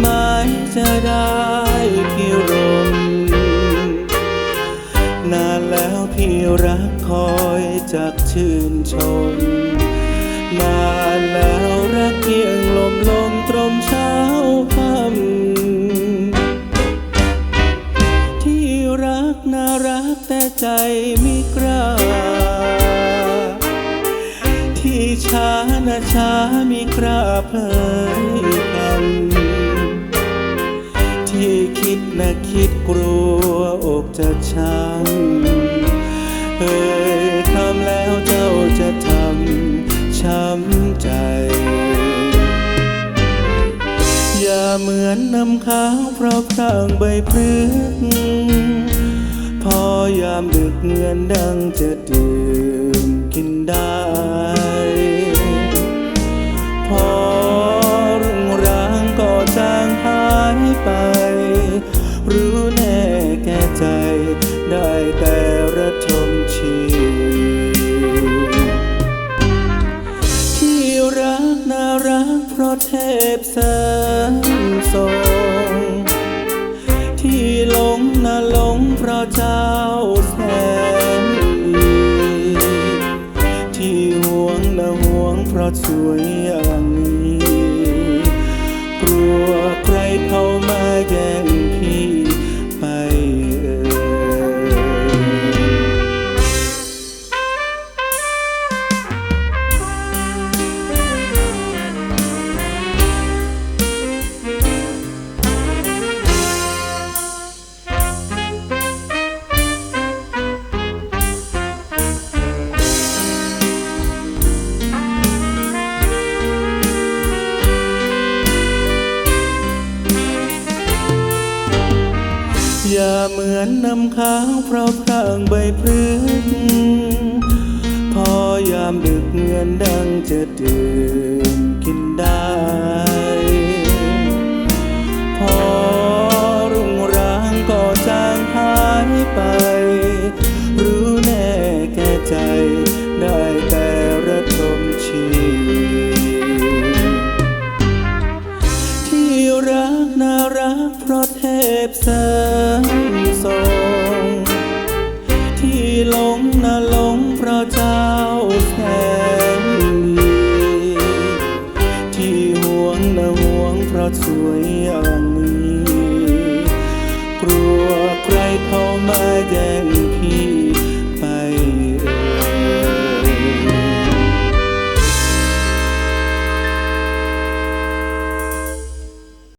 ไหมจะได้พี่รมนานแล้วพี่รักคอยจากชื่นชม นานแล้วรักเพียงลมลมตรมเช้าค่ำที่รักน่ารักแต่ใจไม่กล้าที่ช้านะช้ามีกล้าเผยกัน คิดนะคิดกลัวอกจะช้ำเอ่ยคำแล้วเจ้าจะทำช้ำใจ อย่าเหมือนน้ำค้างเพราะพรางใบพฤกษ์พอยามดึกเงินดังจะดื่มกินได้ รู้แน่แก่ใจ ได้แต่ระทมชีวที่รักน่ารักเพราะเทพสริมทรงที่หลงน่าหลงเพราะใจ อย่าเหมือนน้ำค้างเพราะพรางใบพฤกษ์พอยามดึกเงินดังจะดื่มกินได้ พอรุ่งร้างก็จางหายไป รู้แน่แก่ใจได้แต่ระทมชีวิตที่รักน่ารักเพราะเทพเสริาสวยอย่างนี้ กลัวใครเข้ามาแย่ง